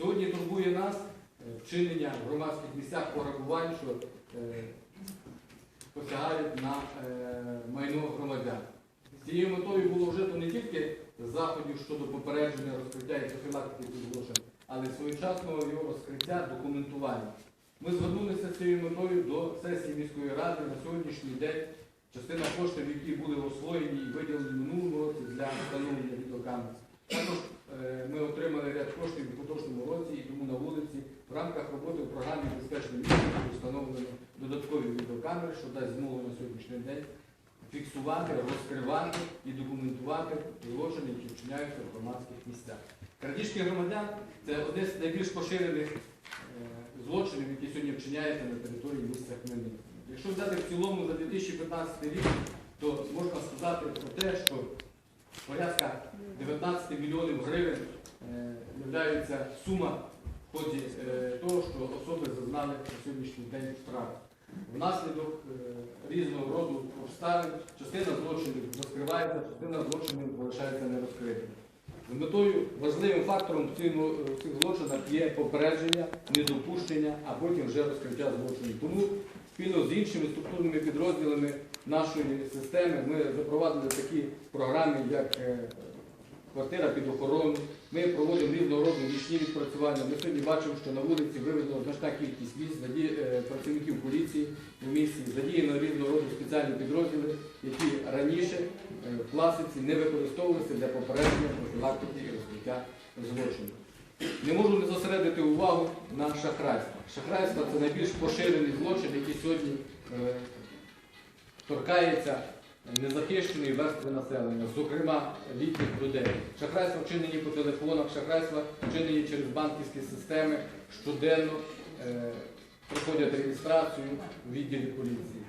Сьогодні турбує нас е, вчинення в громадських місцях пограбувань, що е, посягають на е, майно громадян. З цією метою було вжито не тільки заходів щодо попередження, розкриття і профілактики злочинів, але й своєчасного його розкриття, документування. Ми звернулися з цією метою до сесії міської ради на сьогоднішній день. Частина коштів, які були освоєні і виділені в минулому році для встановлення відеокамер. Також ми отримали ряд коштів у поточному році і тому на вулиці в рамках роботи в програмі Безпечне місто буде встановлено додаткові відеокамери, що дасть змогу на сьогоднішній день фіксувати, розкривати і документувати злочини, які вчиняються в громадських місцях. Крадіжки громадян це один з найбільш поширених е, злочинів, які сьогодні вчиняються на території міста Хмельницького. Якщо взяти в цілому за 2015 рік, то можна сказати про те, що порядка 19 мільйонів гривень е, являється сума в ході е, того, що особи зазнали на сьогоднішній день втрат. Внаслідок е, різного роду обставин частина злочинів розкривається, частина злочинів залишається нерозкритими. З метою важливим фактором в цих злочинах є попередження, недопущення, а потім вже розкриття злочинів. Тому спільно з іншими структурними підрозділами нашої системи ми запровадили такі програми, як е, квартира під охорону. Ми проводимо різного роду нічні відпрацювання. Ми сьогодні бачимо, що на вулиці виведено значна кількість заді- е, працівників поліції в місті, задіяно різного роду спеціальні підрозділи, які раніше е, в класиці не використовувалися для попередження профілактики і розкриття злочинів. Не можу не зосередити увагу на шахрайство. Шахрайство це найбільш поширений злочин, який сьогодні е, торкається незахищеної верстви населення, зокрема літніх людей. Шахрайство вчинені по телефонах, шахрайство вчинені через банківські системи щоденно е, проходять реєстрацію у відділі поліції.